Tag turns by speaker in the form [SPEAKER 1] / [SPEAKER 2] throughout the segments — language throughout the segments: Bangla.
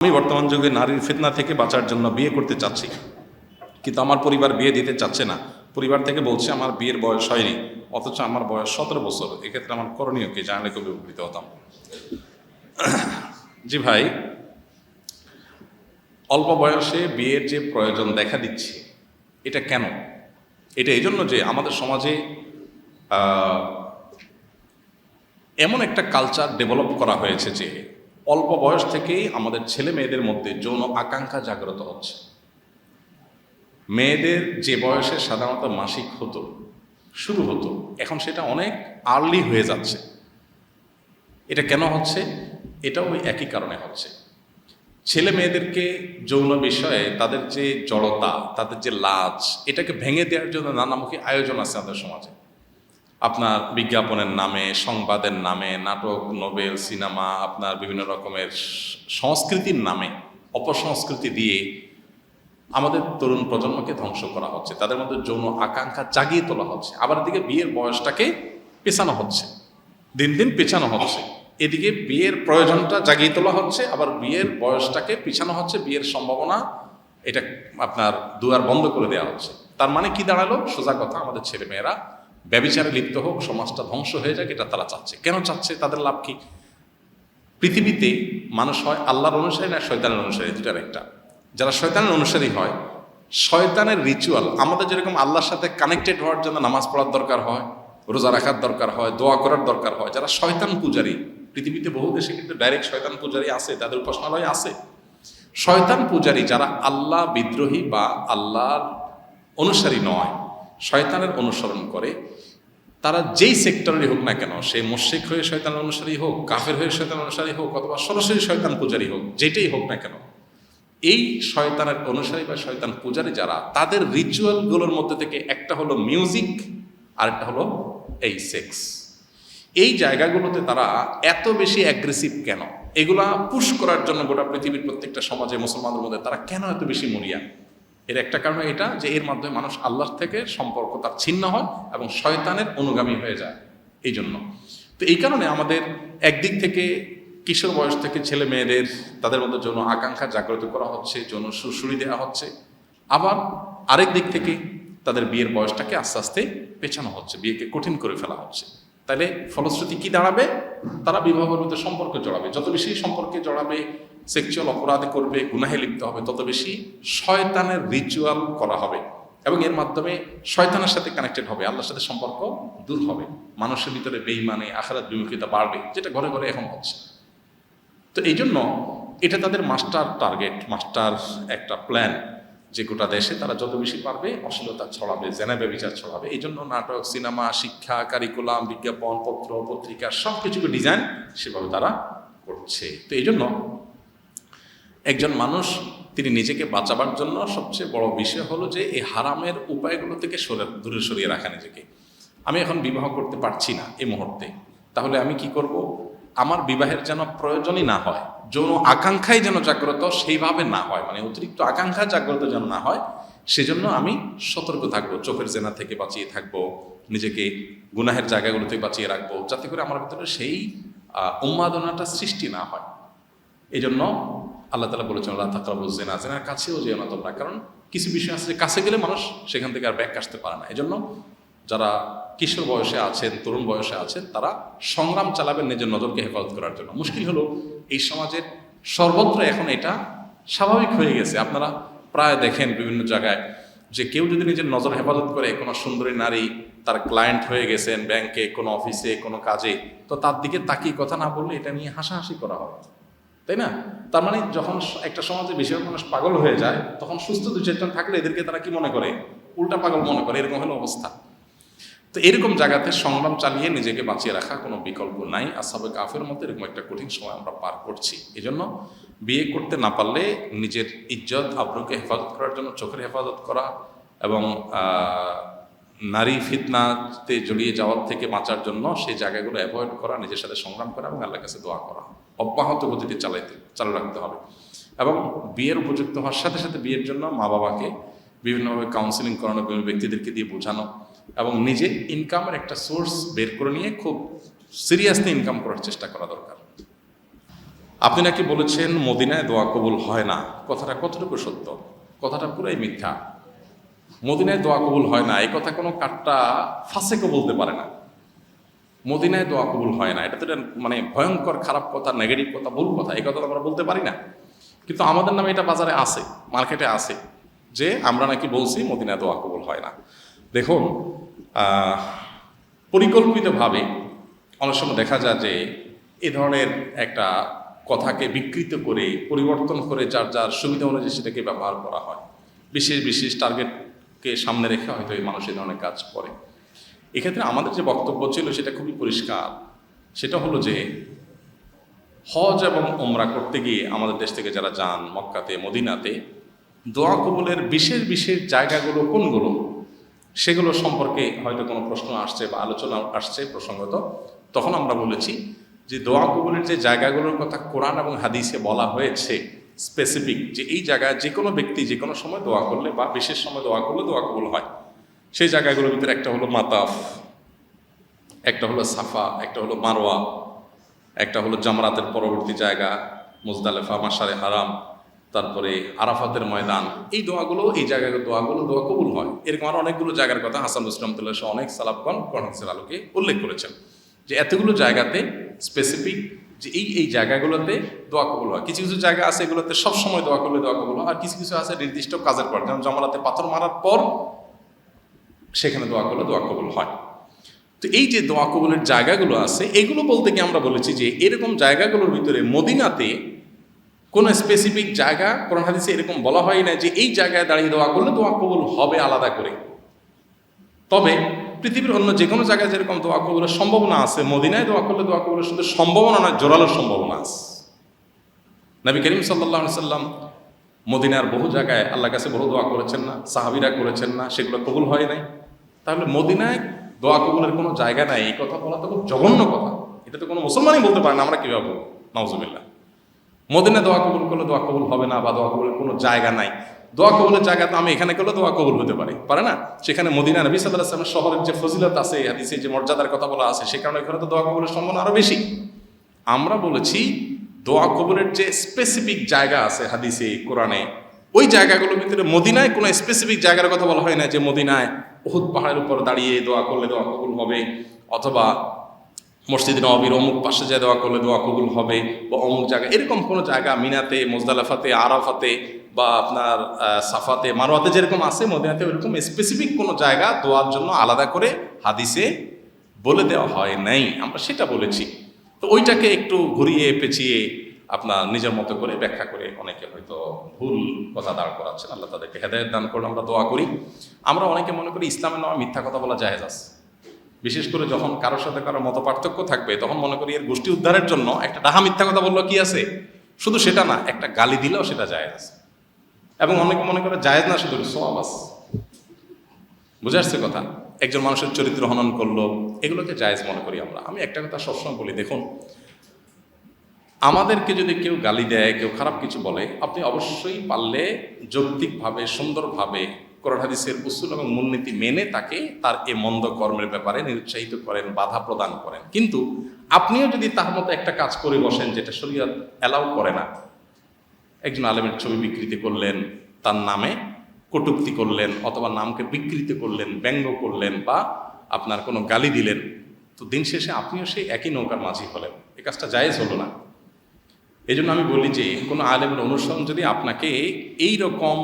[SPEAKER 1] আমি বর্তমান যুগে নারীর ফিতনা থেকে বাঁচার জন্য বিয়ে করতে চাচ্ছি। কিন্তু আমার পরিবার বিয়ে দিতে চাচ্ছে না। পরিবার থেকে বলছে, আমার বিয়ের বয়স হয়নি, অথচ আমার বয়স সতেরো বছর। এক্ষেত্রে আমার করণীয় কি? জানলে খুবই উপকৃত হতাম। জি ভাই, অল্প বয়সে বিয়ের যে প্রয়োজন দেখা দিচ্ছে, এটা কেন? এটা এই জন্য যে আমাদের সমাজে এমন একটা কালচার ডেভেলপ করা হয়েছে যে অল্প বয়স থেকেই আমাদের ছেলে মেয়েদের মধ্যে যৌন আকাঙ্ক্ষা জাগ্রত হচ্ছে। মেয়েদের যে বয়সে সাধারণত মাসিক হতো, শুরু হতো, এখন সেটা অনেক আর্লি হয়ে যাচ্ছে। এটা কেন হচ্ছে? এটা ওই একই কারণে হচ্ছে। ছেলে মেয়েদেরকে যৌন বিষয়ে তাদের যে জড়তা, তাদের যে লাজ, এটাকে ভেঙে দেওয়ার জন্য নানামুখী আয়োজন আছে আমাদের সমাজে। আপনার বিজ্ঞাপনের নামে, সংবাদের নামে, নাটক, নোবেল, সিনেমা, আপনার বিভিন্ন রকমের সংস্কৃতির নামে, অপসংস্কৃতি দিয়ে আমাদের তরুণ প্রজন্মকে ধ্বংস করা হচ্ছে। তাদের মধ্যে যৌন আকাঙ্ক্ষা জাগিয়ে তোলা হচ্ছে। আবার এদিকে বিয়ের বয়সটাকে পেছানো হচ্ছে। দিন দিন পেছানো হচ্ছে। এদিকে বিয়ের প্রয়োজনটা জাগিয়ে তোলা হচ্ছে। আবার বিয়ের বয়সটাকে পিছানো হচ্ছে। বিয়ের সম্ভাবনা এটা আপনার দুয়ার বন্ধ করে দেওয়া হচ্ছে। তার মানে কি দাঁড়াল? সোজা কথা, আমাদের ছেলে মেয়েরা ব্যবিচারে লিপ্ত হোক, সমাজটা ধ্বংস হয়ে যাক, এটা তারা চাচ্ছে। কেন চাচ্ছে? তাদের লাভ কি? পৃথিবীতে মানুষ হয় আল্লাহর অনুসারী না শয়তানের অনুসারী দুটার একটা। যারা শয়তানের অনুসারী হয়, শয়তানের রিচুয়াল আমাদের যেরকম আল্লাহর সাথে কানেক্টেড হওয়ার জন্য নামাজ পড়ার দরকার হয়, রোজা রাখার দরকার হয়, দোয়া করার দরকার হয়, যারা শয়তান পূজারী, পৃথিবীতে বহু দেশে কিন্তু ডাইরেক্ট শয়তান পূজারী আছে, তাদের উপাসনালয় আছে। শয়তান পূজারী যারা আল্লাহ বিদ্রোহী বা আল্লাহর অনুসারী নয়, শয়তানের অনুসরণ করে তারা যেই সেক্টরেরই হোক না কেন, সে মোশেক হয়ে শয়তান অনুসারী হোক, কাফের হয়ে শয়তান অনুসারী হোক, অথবা সরাসরি শয়তান পূজারী হোক, যেটাই হোক না কেন, এই শয়তানের অনুসারী বা শয়তান পূজারী যারা, তাদের রিচুয়ালগুলোর মধ্যে থেকে একটা হলো মিউজিক আরেকটা হলো এই সেক্স এই জায়গাগুলোতে তারা এত বেশি অ্যাগ্রেসিভ কেন? এগুলা পুশ করার জন্য গোটা পৃথিবীর প্রত্যেকটা সমাজে, মুসলমানদের মধ্যে তারা কেন এত বেশি মরিয়া? এর একটা কারণ এটা যে এর মাধ্যমে মানুষ আল্লাহর থেকে সম্পর্ক তার ছিন্ন হয় এবং শয়তানের অনুগামী হয়ে যায় এই জন্য তো এই কারণে আমাদের একদিক থেকে কিশোর বয়স থেকে ছেলে মেয়েদের তাদের মধ্যে যৌন আকাঙ্ক্ষা জাগ্রত করা হচ্ছে, যৌন সুশুরি দেওয়া হচ্ছে। আবার আরেক দিক থেকে তাদের বিয়ের বয়সটাকে আস্তে আস্তে পেছানো হচ্ছে, বিয়েকে কঠিন করে ফেলা হচ্ছে। তাহলে ফলশ্রুতি কি দাঁড়াবে? তারা বিবাহের মধ্যে সম্পর্ক জড়াবে। যত বেশি সম্পর্কে জড়াবে সেক্সুয়াল অপরাধ করবে, গুনাহে লিপ্ত হবে, তত বেশি শয়তানের রিচুয়াল করা হবে। এবং এর মাধ্যমে শয়তানের সাথে কানেক্টেড হবে, আল্লাহর সাথে সম্পর্ক দূর হবে। মানুষের ভিতরে বেইমানে আখারাত বিমুখিতা বাড়বে, যেটা ঘরে ঘরে এখন হচ্ছে। তো এই জন্য এটা তাদের মাস্টার টার্গেট মাস্টার একটা প্ল্যান যে গোটা দেশে তারা যত বেশি পারবে অশ্লীলতা ছড়াবে, জেনাবে, বিচার ছড়াবে। এই জন্য নাটক, সিনেমা, শিক্ষা কারিকুলাম বিজ্ঞাপন, পত্র, পত্রিকা সব কিছুকে ডিজাইন সেভাবে তারা করছে। তো এই জন্য একজন মানুষ, তিনি নিজেকে বাঁচাবার জন্য সবচেয়ে বড় বিষয় হলো যে এই হারামের উপায়গুলো থেকে সরে, দূরে সরিয়ে রাখা নিজেকে। আমি এখন বিবাহ করতে পারছি না এই মুহূর্তে। তাহলে আমি কি করব? আমার বিবাহের যেন প্রয়োজনই না হয় যৌন আকাঙ্ক্ষাই যেন জাগ্রত, সেইভাবে না হয়। মানে অতিরিক্ত আকাঙ্ক্ষা জাগ্রত যেন না হয়, সেজন্য আমি সতর্ক থাকব, চোখের জেনা থেকে বাঁচিয়ে থাকব, নিজেকে গুনাহের জায়গাগুলো থেকে বাঁচিয়ে রাখব, যাতে করে আমার ভিতরে সেই উন্মাদনাটা সৃষ্টি না হয়। এই জন্য আল্লাহ তালা বলেছেন আল্লাহ তাকরাবু জেনা জেনার কাছেও যেও না তোমরা। কারণ কিছু বিষয় আছে কাছে গেলে মানুষ সেখান থেকে আর ব্যাক আসতে পারে না। এই জন্য যারা কিশোর বয়সে আছেন, তরুণ বয়সে আছেন, তারা সংগ্রাম চালাবেন, নিজের নজরকে হেফাজত করার জন্য। মুশকিল হলো, এই সমাজের সর্বত্র এখন এটা স্বাভাবিক হয়ে গেছে। আপনারা প্রায় দেখেন বিভিন্ন জায়গায় যে কেউ যদি নিজের নজর হেফাজত করে কোনো সুন্দরী নারী তার ক্লায়েন্ট হয়ে গেছেন ব্যাংকে কোনো অফিসে কোনো কাজে, তো তার দিকে তাকিয়ে কথা না বললে এটা নিয়ে হাসাহাসি করা হয়। তাই না? তার মানে যখন একটা সমাজে বেশিরভাগ মানুষ পাগল হয়ে যায়, তখন সুস্থ দু চারজন থাকলে এদেরকে তারা কি মনে করে? উল্টা পাগল মনে করে, এরকম হলো অবস্থা। তো এরকম জায়গাতে সংগ্রাম চালিয়ে নিজেকে বাঁচিয়ে রাখা কোনো বিকল্প নাই। আর আসাবে কাফের মতো এরকম একটা কঠিন সময় আমরা পার করছি। এই জন্য বিয়ে করতে না পারলে নিজের ইজ্জত, আব্রুকে হেফাজত করার জন্য চোখের হেফাজত করা এবং নারী ফিতনাতে জড়িয়ে যাওয়ার থেকে বাঁচার জন্য সেই জায়গাগুলো অ্যাভয়েড করা, নিজের সাথে সংগ্রাম করা এবং আল্লাহর কাছে দোয়া করা। অব্যাহত গতিতে চালাইতে, চালু রাখতে হবে। এবং বিয়ের উপযুক্ত হওয়ার সাথে সাথে বিয়ের জন্য মা বাবাকে বিভিন্নভাবে কাউন্সিলিং করানো, বিভিন্ন ব্যক্তিদেরকে দিয়ে বোঝানো এবং নিজে ইনকামের একটা সোর্স বের করে নিয়ে খুব সিরিয়াসলি ইনকাম করার চেষ্টা করা দরকার। আপনি নাকি বলেছেন, মদিনায় দোয়া কবুল হয় না। কথাটা কতটুকু সত্য? কথাটা পুরাই মিথ্যা। মদিনায় দোয়া কবুল হয় না, এই কথা কোনো কাটটা ফাঁসেকে বলতে পারে না। মদিনায় দোয়া কবুল হয় না, এটা তো মানে ভয়ঙ্কর, খারাপ কথা নেগেটিভ কথা, ভুল কথা, এই কথা আমরা বলতে পারি না। কিন্তু আমাদের নামে এটা বাজারে আছে, মার্কেটে আছে, যে আমরা নাকি বলছি, মদিনায় দোয়া কবুল হয় না। দেখুন পরিকল্পিতভাবে অনেক সময় দেখা যায় যে এ ধরনের একটা কথাকে বিকৃত করে, পরিবর্তন করে যার যার সুবিধা অনুযায়ী সেটাকে ব্যবহার করা হয়। বিশেষ বিশেষ টার্গেটকে সামনে রেখে হয়তো এই মানুষ এই ধরনের কাজ করে। এক্ষেত্রে আমাদের যে বক্তব্য ছিল সেটা খুবই পরিষ্কার। সেটা হলো যে হজ এবং ওমরা করতে গিয়ে আমাদের দেশ থেকে যারা যান মক্কাতে, মদিনাতে, দোয়া কবুলের বিশেষ বিশেষ জায়গাগুলো কোনগুলো? সেগুলো সম্পর্কে হয়তো কোনো প্রশ্ন আসছে বা আলোচনা আসছে প্রসঙ্গত, তখন আমরা বলেছি যে দোয়া কবুলের যে জায়গাগুলোর কথা কোরআন এবং হাদিসে বলা হয়েছে স্পেসিফিক যে এই জায়গায় যে কোনো ব্যক্তি যে কোনো সময় দোয়া করলে বা বিশেষ সময় দোয়া করলে দোয়া কবুল হয়। সেই জায়গাগুলোর ভিতরে একটা হলো মাতাফ, একটা হলো সাফা, একটা হলো মারোয়া একটা হলো জামরাতের পরবর্তী জায়গা, মুজদালেফা মাসারে হারাম তারপরে আরাফাতের ময়দান, এই দোয়াগুলো, এই জায়গাগুলো দোয়াগুলো দোয়া কবুল হয়। এরকম আরও অনেকগুলো জায়গার কথা হাসান রুসলামতুল্লাহ সহ অনেক সালাফগণ কনহাসের আলোকে উল্লেখ করেছেন যে এতগুলো জায়গাতে স্পেসিফিক যে এই এই জায়গাগুলোতে দোয়া কবুল হয়। কিছু কিছু জায়গা আছে এগুলোতে সবসময় দোয়া করলে দোয়া কবুল হয় আর কিছু কিছু আছে নির্দিষ্ট কাজের পর। যেমন জমারাতে পাথর মারার পর সেখানে দোয়া করলে দোয়া কবুল হয়। তো এই যে দোয়া কবুলের জায়গাগুলো আছে, এগুলো বলতে গিয়ে আমরা বলেছি যে এরকম জায়গাগুলোর ভিতরে মদিনাতে কোনো স্পেসিফিক জায়গা, কোরআন হাদিসে এরকম বলা হয় না যে এই জায়গায় দাঁড়িয়ে দোয়া করলে দোয়া কবুল হবে আলাদা করে। তবে পৃথিবীর অন্য যে কোনো জায়গায় যেরকম দোয়া কবুলের সম্ভাবনা আছে, মদিনায় দোয়া করলে দোয়া কবুলের শুধু সম্ভাবনা নয় জোরালো সম্ভাবনা আছে। নবী করিম সাল্লাহ সাল্লাম মদিনার বহু জায়গায় আল্লাহ কাছে বহু দোয়া করেছেন না, সাহাবিরা করেছেন না, সেগুলো কবুল হয় নাই। তাহলে মদিনায় দোয়া কবুলের কোনো জায়গা নাই, এই কথা বলা তো খুব জঘন্য কথা। এটা তো কোনো মুসলমানই বলতে পারে না, আমরা কীভাবে বলব? মদিনা দোয়া কবুল করলে দোয়া কবুল হবে না বা দোয়া কবুলের কোনো জায়গা নাই। দোয়া কবুলের জায়গা তো আমি এখানে করলে দোয়া কবুল হতে পারে। পারে না? সেখানে মদিনা নবী সাল্লাহ আসলামের শহরের যে ফজিলত আছে হাদিসে যে মর্যাদার কথা বলা আছে, সে কারণে এখানে তো দোয়া কবুলের সম্ভাবনা আরও বেশি। আমরা বলেছি, দোয়া কবুলের যে স্পেসিফিক জায়গা আছে হাদিসে, কোরআনে, ওই জায়গাগুলোর ভিতরে মদিনায় কোনো স্পেসিফিক জায়গার কথা বলা হয় না যে মদিনায় বহুত পাহাড়ের উপর দাঁড়িয়ে দোয়া করলে দোয়া কবুল হবে, অথবা মসজিদ নবীর অমুক পাশে যায় দোয়া করলে দোয়া কবুল হবে বা অমুক জায়গা, এরকম কোনো জায়গা, মিনাতে, মোজদালাফাতে, আরাফাতে বা আপনার সাফাতে মারোয়াতে যেরকম আছে, মদিনাতে ওইরকম স্পেসিফিক কোনো জায়গা দোয়ার জন্য আলাদা করে হাদিসে বলে দেওয়া হয় নাই। আমরা সেটা বলেছি। তো ওইটাকে একটু ঘুরিয়ে, পেঁচিয়ে আপনার নিজের মতো করে ব্যাখ্যা করে অনেকে হয়তো ভুল কথা দাঁড় করাচ্ছেন। আল্লাহ তাদেরকে হেদায়ত দান করে আমরা দোয়া করি। আমরা অনেকে মনে করি ইসলামের নামে মিথ্যা কথা বলা জায়েজ আছে। বিশেষ করে যখন কারোর সাথে কারও মত পার্থক্য থাকবে, তখন মনে করি এর গোষ্ঠী উদ্ধারের জন্য একটা ডাহা মিথ্যা কথা বলল কি আছে? শুধু সেটা না, একটা গালি দিলেও সেটা জায়েজ আছে। এবং অনেকে মনে করে জায়েজ না, শুধু সব আছে। বুঝে আসছে কথা? একজন মানুষের চরিত্র হনন করল, এগুলোকে জায়েজ মনে করি আমরা। আমি একটা কথা সবসময় বলি, দেখুন, আমাদেরকে যদি কেউ গালি দেয়, কেউ খারাপ কিছু বলে, আপনি অবশ্যই পারলে যৌক্তিকভাবে, সুন্দরভাবে কোরআন হাদিসের উসুল এবং মূলনীতি মেনে তাকে তার এ মন্দ কর্মের ব্যাপারে নিরুৎসাহিত করেন, বাধা প্রদান করেন। কিন্তু আপনিও যদি তার মতো একটা কাজ করে বসেন যেটা শরীয়ত অ্যালাউ করে না, একজন আলেমের ছবি বিকৃতি করলেন, তার নামে কটুক্তি করলেন অথবা নামকে বিকৃতি করলেন, ব্যঙ্গ করলেন বা আপনার কোনো গালি দিলেন, তো দিন শেষে আপনিও সেই একই নৌকার মাঝি হলেন। এই কাজটা জায়েজ হলো না। এই আমি বলি যে কোনো আলেমের অনুসরণ যদি আপনাকে এই রকম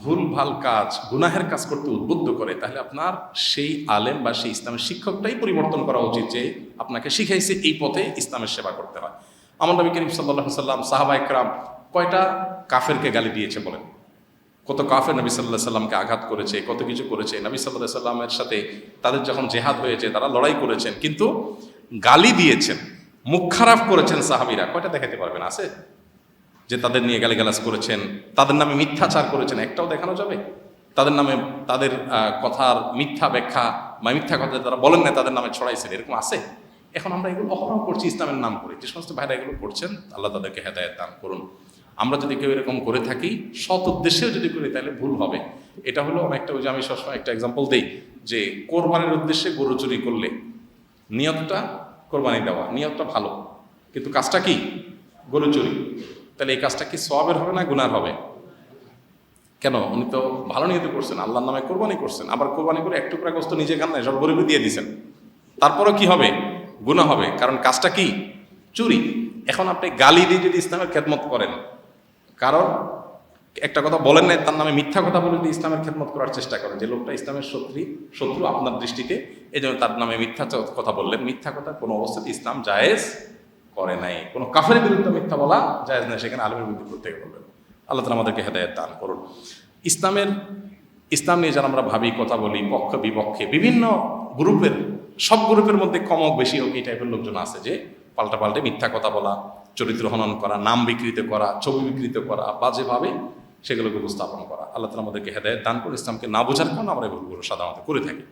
[SPEAKER 1] ভুল, ভালো কাজ, গুনাহের কাজ করতে উদ্বুদ্ধ করে, তাহলে আপনার সেই আলেম বা সেই ইসলামের শিক্ষকটাই পরিবর্তন করা উচিত যে আপনাকে শিখাইছে এই পথে ইসলামের সেবা করতে হয়। আমার নবী করিম সাল্লাহ সাল্লাম সাহাবা একরাম কয়টা কাফেরকে গালি দিয়েছে বলেন? কত কাফের নবী সাল্লাহ সাল্লামকে আঘাত করেছে, কত কিছু করেছে। নবী সাল্লাহ সাল্লামের সাথে তাদের যখন জেহাদ হয়েছে, তারা লড়াই করেছেন, কিন্তু গালি দিয়েছেন, মুখ খারাপ করেছেন সাহাবিরা। কয়টা দেখাতে পারবেন? আছে? যে তাদের নিয়ে গালিগালাজ করেছেন, তাদের নামে মিথ্যাচার করেছেন, একটাও দেখানো যাবে? তাদের নামে তাদের কথার মিথ্যা ব্যাখ্যা বা মিথ্যা কথা তারা বলেন না তাদের নামে ছড়াইছেন, এরকম আছে? এখন আমরা এগুলো অহরহ করছি, ইসলামের নাম করে। যে সমস্ত ভাইরা এগুলো করছেন, আল্লাহ তাদেরকে হেদায়ত দান করুন। আমরা যদি কেউ এরকম করে থাকি, সৎ উদ্দেশ্যেও যদি করি, তাহলে ভুল হবে। এটা হলো অনেকটা ওই যে আমি সবসময় একটা এক্সাম্পল দিই, যে কোরবানির উদ্দেশ্যে গরু চুরি করলে নিয়তটা কোরবানি দেওয়া, নিয়তটা ভালো। কিন্তু কাজটা কি? গরু চুরি। তাহলে এই কাজটা কি সবের হবে না গুনার হবে? কেন? উনি তো ভালো নিয়ত করছেন, আল্লাহর নামে কোরবানি করছেন, আবার কোরবানি করে এক টুকরা গোস্ত নিজে খান সব গরিবে দিয়ে দিছেন তারপরও কি হবে? গুনাহ হবে। কারণ কাজটা কি? চুরি। এখন আপনি গালি দিয়ে যদি ইসলামের খেদমত করেন, কারণ একটা কথা বলেন নাই, তার নামে মিথ্যা কথা বলে যদি ইসলামের খেদমত করার চেষ্টা করেন, যে লোকটা ইসলামের শত্রু শত্রু আপনার দৃষ্টিতে, এই জন্য তার নামে মিথ্যা কথা বললেন। মিথ্যা কথা কোনো অবস্থাতে ইসলাম জায়েজ করে নাই। কোনো কাফের বিরুদ্ধে মিথ্যা বলা যায় নাই, সেখানে আলমের বিরুদ্ধে প্রত্যেকে বলবেন। আল্লাহ তালা আমাদেরকে হেদায়ত দান করুন। ইসলামের, ইসলাম নিয়ে যারা আমরা ভাবি, কথা বলি, পক্ষ বিপক্ষে, বিভিন্ন গ্রুপের, সব গ্রুপের মধ্যে কমক বেশি হোক, এই টাইপের লোকজন আছে যে পাল্টা পাল্টে মিথ্যা কথা বলা, চরিত্র হনন করা, নাম বিকৃত করা, ছবি বিকৃত করা বাজেভাবে সেগুলোকে উপস্থাপন করা। আল্লাহ তালা আমাদেরকে হেদায়ত দান করে ইসলামকে না বোঝার কারণে আমরা এই ভুলগুলো সাধারণত করে থাকি।